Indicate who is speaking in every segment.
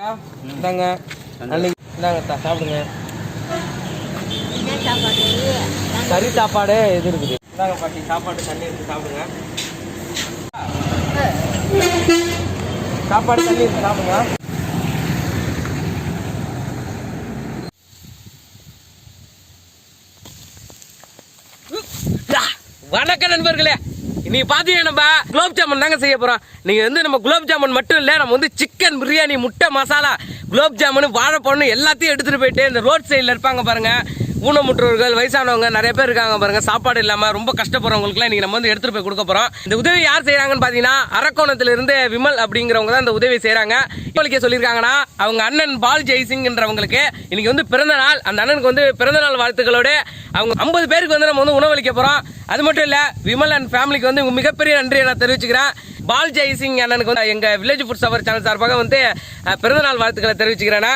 Speaker 1: இந்தாங்க. அன்னைக்கு இந்தாங்க சாப்பிடுங்க. கறி சாப்பாடு இது இருக்குது. இந்தாங்க பாட்டி சாப்பாடு தண்ணி இருக்கு சாப்பிடுங்க. சாப்பாடு தண்ணி இருக்கு சாப்பிடுங்க. வணக்கம் நண்பர்களே. இன்னைக்கு பாத்தீங்கன்னா நம்ம? குலோப் ஜாமுன் தாங்க செய்ய போறோம். நீங்க வந்து நம்ம குலோப் ஜாமுன் மட்டும் இல்ல நம்ம வந்து சிக்கன் பிரியாணி முட்டை மசாலா குலோப் ஜாமுன் வாழைப்பழம் எல்லாத்தையும் எடுத்துட்டு போயிட்டு இந்த ரோட் சைடில் இருப்பாங்க பாருங்க. ஊனமுற்றோர்கள் வயசானவங்க நிறைய பேர் இருக்காங்க பாருங்க. சாப்பாடு இல்லாம ரொம்ப கஷ்டப்படுறவங்களுக்குலாம் இன்றைக்கி நம்ம வந்து எடுத்துட்டு போய் கொடுக்க போறோம். இந்த உதவி யார் செய்கிறாங்கன்னு பாத்தீங்கன்னா அரக்கோணத்திலிருந்து விமல் அப்படிங்கிறவங்க தான் இந்த உதவி செய்கிறாங்க இவங்களுக்கு சொல்லியிருக்காங்கன்னா அவங்க அண்ணன் பால் ஜெய்சிங்ன்றவங்களுக்கு இன்னைக்கு வந்து பிறந்த நாள் அந்த அண்ணனுக்கு வந்து பிறந்த நாள் வாழ்த்துக்களோட அவங்க ஐம்பது பேருக்கு வந்து நம்ம வந்து உணவளிக்க போகிறோம் அது மட்டும் இல்லை விமல் அண்ட் ஃபேமிலிக்கு வந்து மிகப்பெரிய நன்றியை நான் தெரிவிச்சுக்கிறேன். பால் ஜெய்சிங் அண்ணனுக்கு வந்து எங்கள் வில்லேஜ் ஃபுட் சவர் சேனல் சார்பாக வந்து பிறந்தநாள் வாழ்த்துக்களை தெரிவிச்சுக்கிறேன்னா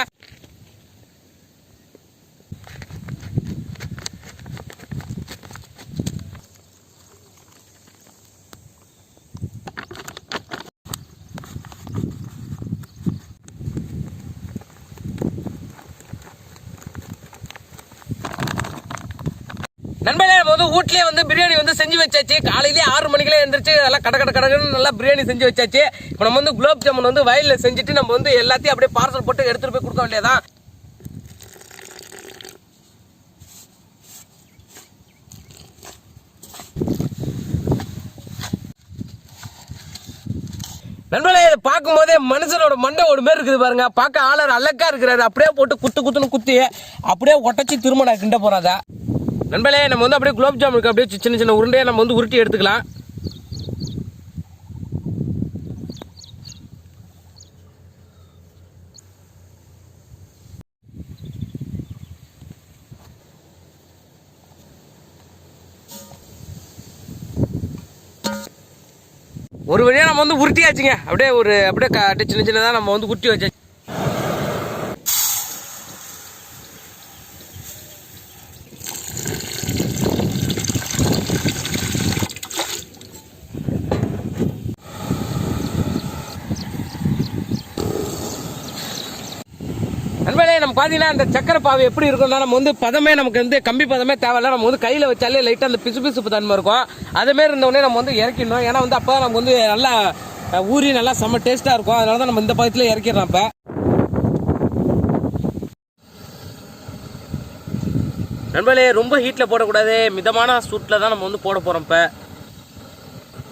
Speaker 1: நண்பர்களே வந்து வீட்லயே வந்து பிரியாணி வந்து செஞ்சு வச்சாச்சு. காலையிலேயே ஆறு மணிக்கெல்லாம் எழுந்திரிச்சு நல்லா கட கட கடகடன்னு நல்லா பிரியாணி செஞ்சு வச்சாச்சு. இப்போ நம்ம வந்து குலோப் ஜாமுன் வந்து வயலில் செஞ்சுட்டு நம்ம வந்து எல்லாத்தையும் அப்படியே பார்சல் போட்டு எடுத்துட்டு போய் கொடுக்க வேண்டியதான் நண்பர்களே இதை பார்க்கும்போதே மனுஷனோட மண்டை ஒரு மாதிரி இருக்குது பாருங்க. பார்க்க ஆளர் அழகா இருக்கிறாரு. அப்படியே போட்டு குத்து குத்துன்னு குத்தி அப்படியே ஒட்டச்சி திரும்ப நான் கிண்ட போறாதா நண்பர்களே நம்ம வந்து அப்படியே குலோப் ஜாமுனுக்கு அப்படியே சின்ன சின்ன உருண்டையை நம்ம வந்து உருட்டி எடுத்துக்கலாம். ஒரு வழியாக நம்ம வந்து உருட்டியாச்சுங்க. அப்படியே ஒரு அப்படியே க- அப்படியே சின்ன சின்னதாக நம்ம வந்து உருட்டி வச்சாச்சு நண்பர்களே நம்ம பார்த்தீங்கன்னா அந்த சக்கரை பாவு எப்படி இருக்கும்னா நம்ம வந்து பதமே நமக்கு வந்து கம்பி பதமே தேவையில்ல. நம்ம வந்து கையில் வச்சாலே லைட்டாக அந்த பிசு பிசுப்பு தன்மை இருக்கும். அதேமாரி இருந்தவொடனே நம்ம வந்து இறக்கிடணும். ஏன்னா வந்து அப்போ நமக்கு வந்து நல்லா ஊறி நல்லா செம்ம டேஸ்ட்டாக இருக்கும். அதனால தான் நம்ம இந்த பதத்தில் இறக்கிடலாம் இப்போ. நண்பர்களே ரொம்ப ஹீட்டில் போடக்கூடாது. மிதமான சூட்டில் தான் நம்ம வந்து போட போகிறோம் இப்போ.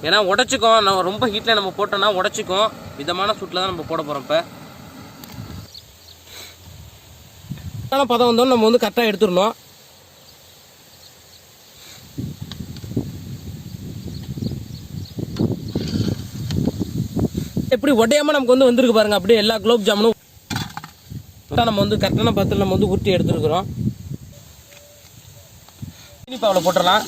Speaker 1: ஏன்னா உடச்சிக்கும். நம்ம ரொம்ப ஹீட்டில் நம்ம போட்டோம்னா உடச்சிக்கும். மிதமான சூட்டில் தான் நம்ம போட போகிறோம் இப்போ. கரெக்டான பதம் வந்தோம் நம்ம வந்து கரெக்டாக எடுத்துடணும். எப்படி உடையாம நமக்கு வந்து வந்திருக்கு பாருங்க அப்படியே எல்லா குலோப் ஜாமுனும் நம்ம வந்து கரெக்டான பதத்தில் நம்ம வந்து உருட்டி எடுத்துருக்குறோம். இனிப்பாவில் போட்டுடலாம்.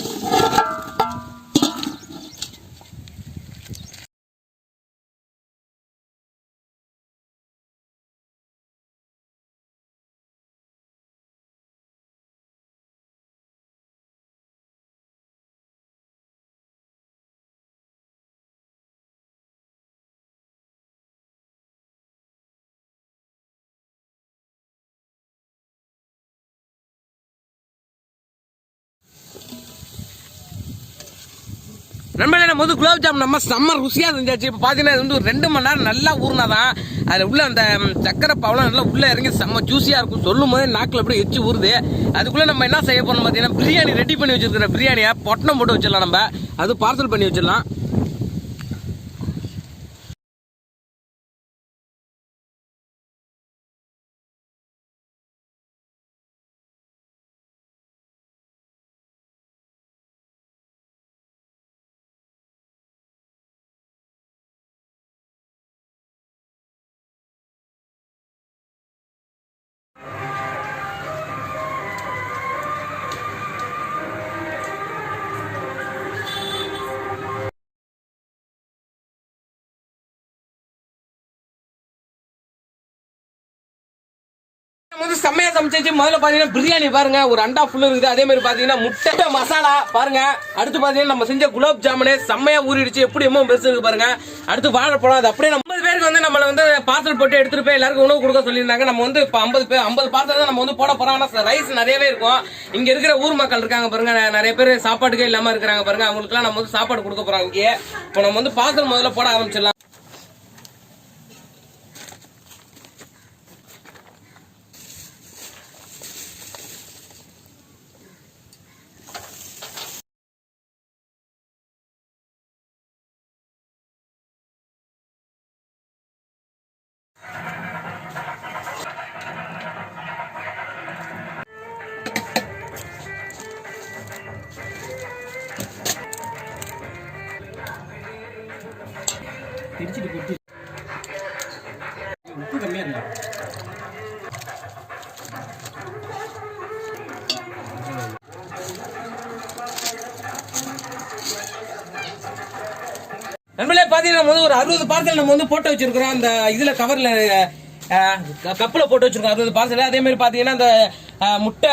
Speaker 1: நண்பர்களே நம்ம வந்து குலாப் ஜாம் நம்ம செம்ம ருசியாக செஞ்சாச்சு இப்போ பார்த்தீங்கன்னா இது வந்து ஒரு ரெண்டு மணி நேரம் நல்லா ஊறினாதான் அதில் உள்ள அந்த சக்கரை பாவெல்லாம் நல்லா உள்ளே இறங்கி செம்ம ஜூஸியாக இருக்கும். சொல்லும் போதே நாக்கில் அப்படியே எச்சு ஊறுது. அதுக்குள்ளே நம்ம என்ன செய்ய போகணும் பார்த்தீங்கன்னா பிரியாணி ரெடி பண்ணி வச்சுருக்கிற பிரியாணியை பொட்டணம் போட்டு வச்சிடலாம் நம்ம. அது பார்சல் பண்ணி வச்சிடலாம். வந்து செம்மையா சமைச்சாச்சு. முதல்ல பாத்தீங்கன்னா பிரியாணி பாருங்க. ஒரு அண்டா ஃபுல்லு இருக்குது. அதே மாதிரி பாத்தீங்கன்னா முட்டை மசாலா பாருங்க. அடுத்து பாத்தீங்கன்னா நம்ம செஞ்ச குலோப் ஜாமுனு செம்மையா ஊறிடுச்சு. எப்படி எம்மோ பெருசு இருக்கு பாருங்க. அடுத்து வாழைப்பழம் அது அப்படியே ஐம்பது பேருக்கு வந்து நம்மள வந்து பார்சல் போட்டு எடுத்துட்டு போய் எல்லாருக்கும் உணவு கொடுக்க சொல்லியிருந்தாங்க. நம்ம வந்து இப்போ ஐம்பது பேர் ஐம்பது பார்சல் தான் நம்ம வந்து போட போறோம். ஆனா ரைஸ் நிறையவே இருக்கும். இங்க இருக்கிற ஊர் மக்கள் இருக்காங்க பாருங்க. நிறைய பேர் சாப்பாட்டுக்கே இல்லாம இருக்கிறாங்க பாருங்க. அவங்களுக்குலாம் நம்ம வந்து சாப்பாடு கொடுக்க போறோம் இங்கே இப்போ நம்ம வந்து பார்சல் முதல்ல போட ஆரம்பிச்சிடலாம். பார்த்தீங்கன்னா நம்ம வந்து ஒரு அறுபது பார்சல் நம்ம வந்து போட்டு வச்சிருக்கிறோம். அந்த இதுல கவர்ல கப்புல போட்டு வச்சிருக்கோம் அறுபது பார்சல். அதே மாதிரி பார்த்தீங்கன்னா அந்த முட்டை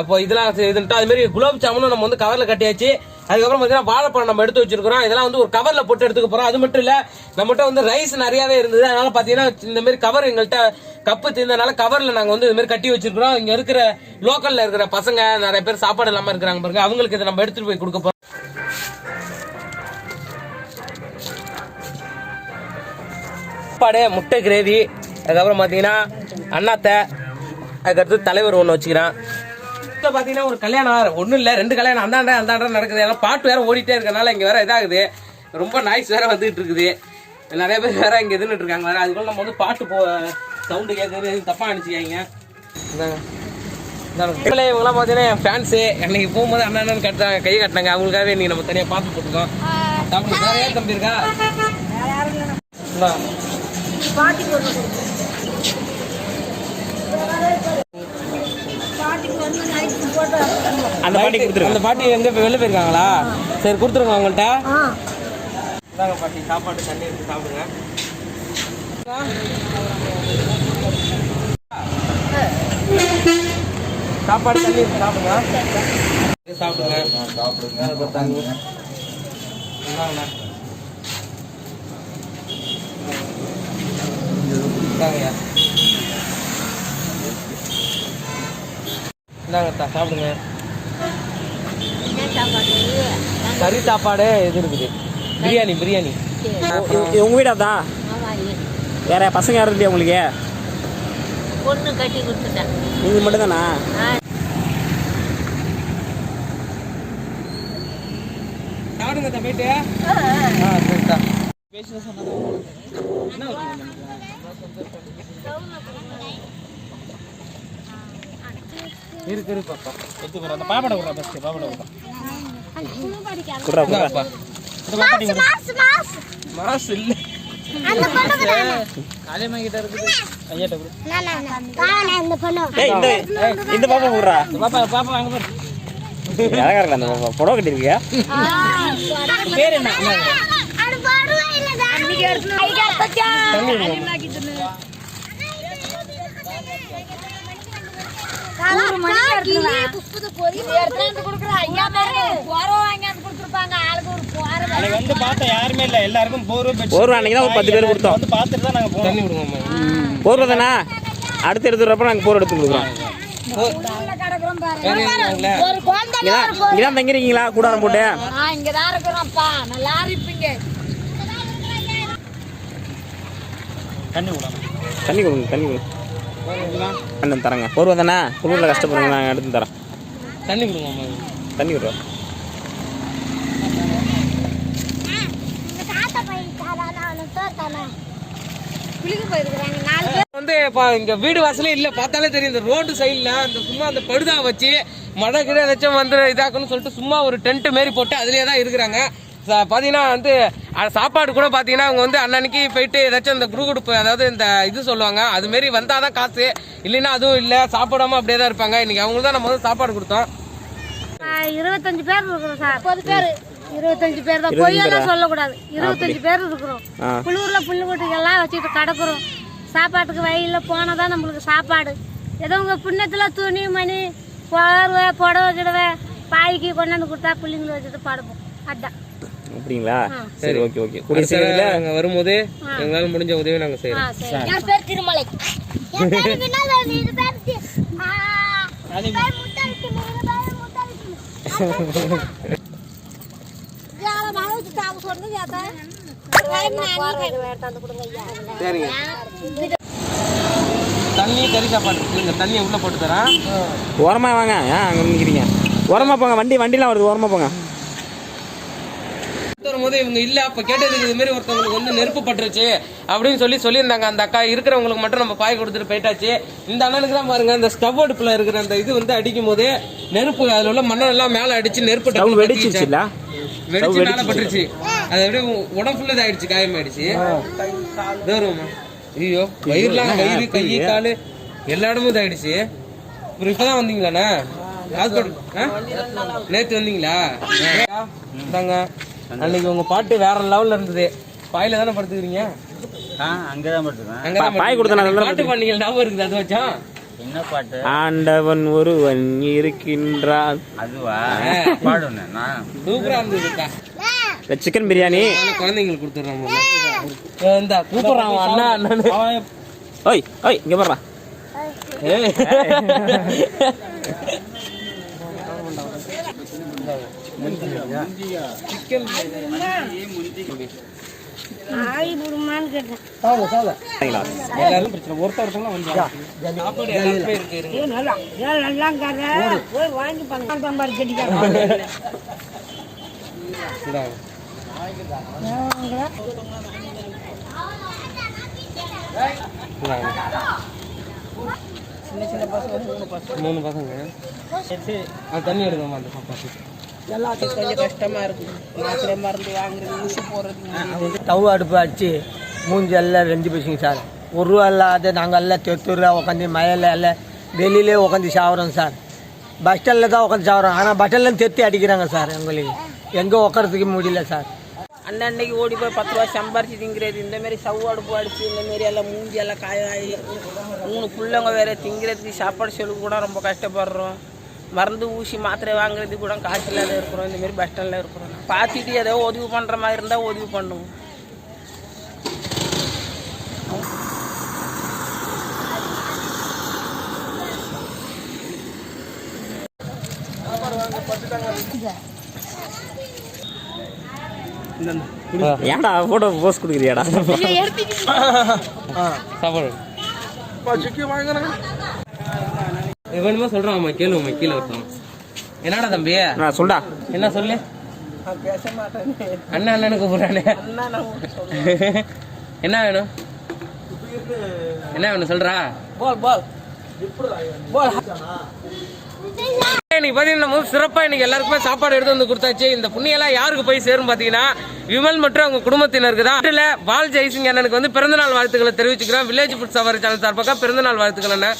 Speaker 1: இப்போ இதெல்லாம் இதுன்ட்டு அது மாதிரி ஜாமுனும் நம்ம வந்து கவர்ல கட்டியாச்சு. அதுக்கப்புறம் பார்த்தீங்கன்னா வாழைப்பழம் நம்ம எடுத்து வச்சிருக்கிறோம். இதெல்லாம் வந்து ஒரு கவர்ல போட்டு எடுத்துக்க போறோம். அது மட்டும் இல்ல நம்மகிட்ட வந்து ரைஸ் நிறையவே இருந்தது. அதனால பாத்தீங்கன்னா இந்த மாதிரி கவர் எங்கள்கிட்ட கப்பு தீர்ந்தனால கவர்ல நாங்க வந்து இது மாதிரி கட்டி வச்சிருக்கிறோம். இங்க இருக்கிற லோக்கல்ல இருக்கிற பசங்க நிறைய பேர் சாப்பாடு இல்லாம இருக்கிறாங்க பாருங்க. அவங்களுக்கு இதை நம்ம எடுத்துட்டு போய் கொடுக்க போறோம். சாப்பாடு முட்டை கிரேவி அதுக்கப்புறம் பார்த்தீங்கன்னா அண்ணாத்தை அதுக்கடுத்து தலைவர் ஒன்று வச்சுக்கிறான். இப்போ பார்த்தீங்கன்னா ஒரு கல்யாணம் ஒன்றும் இல்லை ரெண்டு கல்யாணம் அந்தாண்ட அந்தாண்டா நடக்குது. ஏன்னா பாட்டு வேறு ஓடிட்டே இருக்கனால இங்கே வேற இதாகுது. ரொம்ப நாய்ஸ் வேறு வந்துகிட்டு இருக்குது நிறைய பேர் வேறு இங்கே எதுன்னு இருக்காங்க வேறு. அதுக்குள்ள நம்ம வந்து பாட்டு போ சவுண்டு கேட்குறது தப்பாக அனுப்பிச்சிக்காங்க இவங்களே இவங்களாம் பார்த்தீங்கன்னா என் ஃபேன்ஸு அன்னைக்கு போகும்போது அண்ணன் அண்ணன் கட்டுறாங்க கை கட்டினாங்க. அவங்களுக்காகவே இன்னைக்கு நம்ம தனியாக பார்த்து போட்டுருக்கோம். தம்பி வேற ஏன் தம்பி இருக்கா?
Speaker 2: பாட்டிக்கு ஒன்று
Speaker 3: அந்த பாட்டி கொடுத்துருங்க.
Speaker 1: அந்த பாட்டி எங்க போய் வெளில போயிருக்காங்களா? சரி கொடுத்துருங்க அவங்கள்ட்ட.
Speaker 2: ஆ
Speaker 1: இந்தாங்க பாட்டி சாப்பாடு தண்ணி எடுத்து சாப்பிடுங்க. சாப்பாடு தண்ணி எடுத்து சாப்பிடுங்க. சாப்பிடுங்க. சாப்பிடுங்க தண்ணி இந்தாங்கண்ணா. இந்தாங்கய்யா. இந்தாங்க தா, சாப்பிடுங்க.
Speaker 2: என்ன சாப்பாடு?
Speaker 1: கறி சாப்பாடு இது இருக்குது. பிரியாணி பிரியாணி.
Speaker 3: உங்க வீடா தான் வேற பசங்க யாரும் இல்லையா உங்களுக்கு?
Speaker 2: பொண்ணு கட்டி கொடுத்துட்டேன்.
Speaker 3: நீங்க மட்டும் தானா
Speaker 2: ஆ.
Speaker 1: சாப்பிடுங்க தா போயிட்டு. ஆ சரிதா இருக்கு இருக்கு பாப்பா.
Speaker 3: எடுத்து அந்த பாப்பாட விடுறா ஃபஸ்ட்டு பாப்பாட விடுறா குடுறா குடுறா.
Speaker 1: இந்தாப்பா.
Speaker 3: இந்த பாப்பாட்டி விடு.
Speaker 1: மாசு இல்ல. காளியம்மா கிட்ட இருக்குது.
Speaker 3: ஐயாட்ட விடு ஏய் இந்த இந்த பாப்பா விடுறா
Speaker 1: பாப்பா பாப்பா அங்க பாரு.
Speaker 3: அழகா இருக்கல அந்த பாப்பா. புடவை கட்டிருக்கியா பேர் என்ன
Speaker 1: தண்ணி விடுங்க
Speaker 3: அன்னைக்கு வந்து பார்த்தா யாருமே இல்ல எல்லாருக்கும் போர்வை அன்னைக்கு தான் ஒரு பத்து பேர் கொடுத்தோம். வந்து பார்த்துட்டு தான் நாங்க போனோம்
Speaker 1: தண்ணி விடுங்க
Speaker 3: போர்வை தானே? அடுத்து எடுத்துறப்ப நாங்க போர் எடுத்து கொடுக்குறோம். இங்கதான் இங்கதான் தங்கிருக்கீங்களா கூடாரம் போட்டு.
Speaker 2: இங்கதான் இருக்கிறோம்ப்பா. நல்லா இருப்பீங்க
Speaker 3: தண்ணி கொடுங்க. தண்ணி கொடுங்க தண்ணி கொடுங்க. அண்ணன் தரேங்க. போர்வை தானே? குளிரில் கஷ்டப்படுங்க நாங்கள் எடுத்து தரோம்
Speaker 1: தண்ணி கொடுங்க
Speaker 3: தண்ணி விடுறோம்.
Speaker 1: வந்து இப்போ இங்க வீடு வாசலே இல்ல. பார்த்தாலே தெரியும் இந்த ரோடு சைடுல அந்த சும்மா அந்த படுதா வச்சு மழை கிட ஏதாச்சும் வந்து இதாக்கணும்னு சொல்லிட்டு சும்மா ஒரு டென்ட் மாரி போட்டு அதுலயே தான் இருக்கிறாங்க. பாத்தீங்கன்னா வந்து சாப்பாடு கூட பாத்தீங்கன்னா அவங்க வந்து அன்னன்னைக்கு போயிட்டு ஏதாச்சும் இந்த குரூப் அதாவது இந்த இது சொல்லுவாங்க அது மாரி வந்தாதான் காசு. இல்லைன்னா அதுவும் இல்ல சாப்பிடாம அப்படியே தான் இருப்பாங்க. இன்னைக்கு அவங்களுக்கு தான் நம்ம வந்து சாப்பாடு கொடுத்தோம்.
Speaker 2: இருபத்தஞ்சு பேர் இருக்கிறோம் சார். முப்பது பேர். இருபத்தஞ்சு பேர் தான். பொய்யெல்லாம் சொல்லக்கூடாது. இருபத்தஞ்சு பேர் இருக்கிறோம். குளிர்ல புல்லு குட்டிகள்லாம் வச்சுட்டு கிடக்குறோம். சாப்பாட்டுக்கு வயலில் போனால் தான் நம்மளுக்கு சாப்பாடு. ஏதோ உங்கள் புண்ணத்தில் துணி மணி போர்வை புடவை கிடவை பாய்க்கு கொண்டாந்து கொடுத்தா பிள்ளைங்களை வச்சுட்டு படுப்போம். அதான்.
Speaker 3: அப்படிங்களா? சரி ஓகே ஓகே. கூடிய சீக்கிரத்தில்
Speaker 1: நாங்க வரும்போது எங்களால முடிஞ்ச உதவி நாங்க செய்யறோம்
Speaker 2: ஆ சரி.
Speaker 4: என் பேர் திருமலை.
Speaker 1: சரிங்க. தண்ணி கறி சாப்பாடு. இந்த தண்ணியை உள்ள போட்டு தரேன்.
Speaker 3: ஓரமாக வாங்க. ஏன் அங்கே நிற்கிறீங்க ஓரமாக போங்க. வண்டி வண்டிலாம் வருது. ஓரமாக போங்க.
Speaker 1: வரும்போது இவங்க இல்ல அப்ப கேட்டதுக்கு இது மாதிரி ஒருத்தவங்களுக்கு வந்து நெருப்பு பட்டுருச்சு அப்படின்னு சொல்லி சொல்லியிருந்தாங்க. அந்த அக்கா இருக்கிறவங்களுக்கு மட்டும் நம்ம பாய் கொடுத்துட்டு போயிட்டாச்சு. இந்த அண்ணனுக்கு தான் பாருங்க இந்த ஸ்டவ் அடுப்புல இருக்கிற அந்த இது வந்து அடிக்கும் போது நெருப்பு அதுல உள்ள மண்ணெல்லாம் மேல அடிச்சு நெருப்பு
Speaker 3: வெடிச்சிருச்சுல்ல
Speaker 1: வெடிச்சு மேல பட்டுருச்சு. அது அப்படியே உடம்பு ஃபுல்லா இதாயிடுச்சு காயமாயிடுச்சு தூரமா ஐயோ வயிறுலாம் வயிறு கை காலு எல்லா இடமும் இதாயிடுச்சு. அப்புறம் இப்பதான் வந்தீங்களாண்ணா? ஹாஸ்பிட்டல் நேத்து வந்தீங்களா. இந்தாங்க அன்னைக்கு உங்க பாட்டு வேற லெவல்ல இருந்தது. பாயில தானே படுத்துக்கிறீங்க?
Speaker 5: அங்கதான் படுத்துக்கேன்
Speaker 1: அங்கதான்
Speaker 3: பாய் கொடுத்தேன்,
Speaker 1: படுத்துக்கிறீங்க.
Speaker 3: அதுல
Speaker 1: பாட்டு பண்ணீங்க ஞாபகம் இருக்குது? அது வச்சா?
Speaker 5: என்ன பாட்டு?
Speaker 3: ஆண்டவன் ஒருவன் இருக்கின்றான்.
Speaker 5: அதுவா? நான்.
Speaker 1: சூப்பரா
Speaker 3: சிக்கன் பிரியாணி
Speaker 1: குழந்தைங்களுக்கு கொடுத்துட்றோம் இந்த கூப்பிடுறான் அவன் அண்ணா
Speaker 3: ஓய் ஓய் இங்கே
Speaker 1: ஏய். எல்லாரும் பிரச்சனை ஒருத்தர் ஒருத்தவங்க வந்து சாப்பாடு எல்லாருமே இருக்கு
Speaker 2: நல்லா நல்லா போய் வாங்கி பண்ண சம்பாரி கட்டிக்காரன்
Speaker 1: மூணு பசங்க. தண்ணி எடுக்கமா அந்த பாப்பாக்கு
Speaker 6: ஸ்டவ் அடுப்பு அடிச்சு மூஞ்சி எல்லாம் ரெண்டு பேசுங்க சார். ஒரு ரூபா இல்லாத நாங்கள் எல்லாம் தெத்தூரில் உட்காந்து மழையில் எல்லாம் வெளியிலே உட்காந்து சாப்பிட்றோம் சார். பஸ் ஸ்டாண்டில் தான் உட்காந்து சாப்பிட்றோம் ஆனால் பஸ் ஸ்டாண்ட்லேயும் தெத்தி அடிக்கிறாங்க சார் எங்களுக்கு. எங்கே உட்காரத்துக்கு முடியல சார்.
Speaker 7: அன்னன்னைக்கு ஓடி போய் பத்து ரூபா சம்பாரிச்சு திங்கிறது இந்த மாதிரி சவு அடுப்பு அடிச்சு இந்த மாதிரி எல்லாம் மூஞ்சி எல்லாம் காயாகி மூணு பிள்ளைங்க வேற திங்கிறதுக்கு சாப்பாடு செலவு கூட ரொம்ப கஷ்டப்படுறோம். மருந்து ஊசி மாத்திரை வாங்குறதுக்கு கூட காசு இல்லாத இருக்கிறோம் இந்த மாதிரி பஸ் ஸ்டாண்டில் இருக்கிறோம் பார்த்துட்டு ஏதோ உதவி பண்ணுற மாதிரி இருந்தால் உதவி பண்ணுவோம்.
Speaker 3: ஏன்டா ஃபோட்டோ போஸ்ட் கொடுக்குறியாடா?
Speaker 1: சாப்பாடு. வேணுமா சொல்றான் அம்மா கேளு அம்மா கீழே ஒருத்தவன் என்னடா தம்பி?
Speaker 3: நான் சொல்டா.
Speaker 1: என்ன சொல்லு? அண்ணா அண்ணனுக்கு கூப்பிடுறானே என்ன வேணும்? என்ன வேணும் சொல்றா.
Speaker 7: போல் போல்.
Speaker 1: இன்னைக்கு பார்த்தீங்கன்னா சிறப்பாக இன்னைக்கு எல்லாருக்குமே சாப்பாடு எடுத்து வந்து கொடுத்தாச்சு. இந்த புண்ணியெல்லாம் யாருக்கு போய் சேரும் பார்த்தீங்கன்னா விமல் மற்றும் அவங்க குடும்பத்தினருக்கு தான். இதுல பால் ஜெய்சிங் அண்ணனுக்கு வந்து பிறந்தநாள் வாழ்த்துக்களை தெரிவிச்சுக்கிறோம். வில்லேஜ் ஃபுட் சவாரி சேனல் சார்பாக பிறந்தநாள் வாழ்த்துக்கள் அண்ணன்